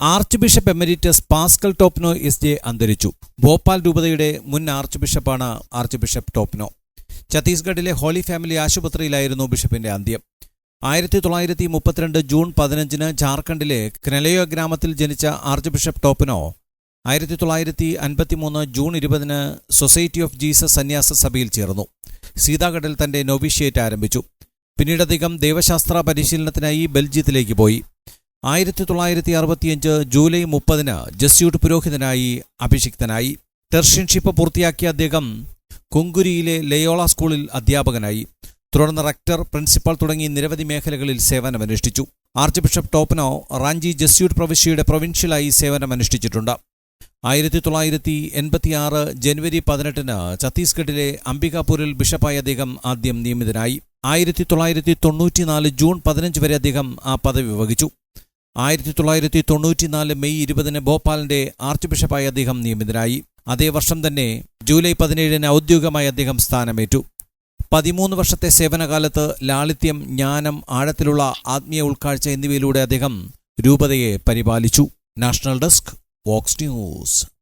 Archbishop emeritus Pascal Topno S J അന്തരിച്ചു. ഭോപ്പാൽ രൂപതയുടെ മുൻ ആർച്ച് ബിഷപ്പാണ് ആർച്ച് ബിഷപ്പ് ടോപ്നോ. ഛത്തീസ്ഗഡിലെ ഹോളി ഫാമിലി ആശുപത്രിയിലായിരുന്നു ബിഷപ്പിന്റെ അന്ത്യം. ആയിരത്തി തൊള്ളായിരത്തി മുപ്പത്തിരണ്ട് ജൂൺ പതിനഞ്ചിന് ജാർഖണ്ഡിലെ ക്നലയോ ഗ്രാമത്തിൽ ജനിച്ച ആർച്ച് ബിഷപ്പ് ടോപ്നോ ആയിരത്തി തൊള്ളായിരത്തി അൻപത്തിമൂന്ന് ജൂൺ ഇരുപതിന് സൊസൈറ്റി ഓഫ് ജീസസ് സന്യാസ സഭയിൽ ചേർന്നു. സീതാഗഡിൽ തന്റെ നോവിഷ്യേറ്റ് ആരംഭിച്ചു. പിന്നീടധികം ദേവശാസ്ത്ര പരിശീലനത്തിനായി ബെൽജിയത്തിലേക്ക് പോയി. ആയിരത്തി തൊള്ളായിരത്തി അറുപത്തിയഞ്ച് ജൂലൈ മുപ്പതിന് ജസ്യൂട്ട് പുരോഹിതനായി അഭിഷിക്തനായി. ടെർഷ്യൻഷിപ്പ് പൂർത്തിയാക്കിയ അദ്ദേഹം കുങ്കുരിയിലെ ലയോള സ്കൂളിൽ അധ്യാപകനായി. തുടർന്ന് റക്ടർ പ്രിൻസിപ്പൽ തുടങ്ങി നിരവധി മേഖലകളിൽ സേവനമനുഷ്ഠിച്ചു. ആർച്ച് ബിഷപ്പ് ടോപ്പനോ റാഞ്ചി ജസ്യൂട്ട് പ്രവിശ്യയുടെ പ്രൊവിൻഷ്യലായി സേവനമനുഷ്ഠിച്ചിട്ടുണ്ട്. ആയിരത്തി തൊള്ളായിരത്തി എൺപത്തിയാറ് ജനുവരി പതിനെട്ടിന് ഛത്തീസ്ഗഡിലെ അംബികാപൂരിൽ ബിഷപ്പായി അദ്ദേഹം ആദ്യം നിയമിതനായി. ആയിരത്തി തൊള്ളായിരത്തി തൊണ്ണൂറ്റിനാല് ജൂൺ പതിനഞ്ച് വരെ അദ്ദേഹം ആ പദവി വഹിച്ചു. ആയിരത്തി തൊള്ളായിരത്തി തൊണ്ണൂറ്റിനാല് മെയ് ഇരുപതിന് ഭോപ്പാലിന്റെ ആർച്ച് ബിഷപ്പായി അദ്ദേഹം നിയമിതനായി അതേ വർഷം തന്നെ ജൂലൈ പതിനേഴിന് ഔദ്യോഗികമായി അദ്ദേഹം സ്ഥാനമേറ്റു. പതിമൂന്ന് വർഷത്തെ സേവനകാലത്ത് ലാളിത്യം ജ്ഞാനം ആഴത്തിലുള്ള ആത്മീയ ഉൾക്കാഴ്ച എന്നിവയിലൂടെ അദ്ദേഹം രൂപതയെ പരിപാലിച്ചു. National desk Vox news.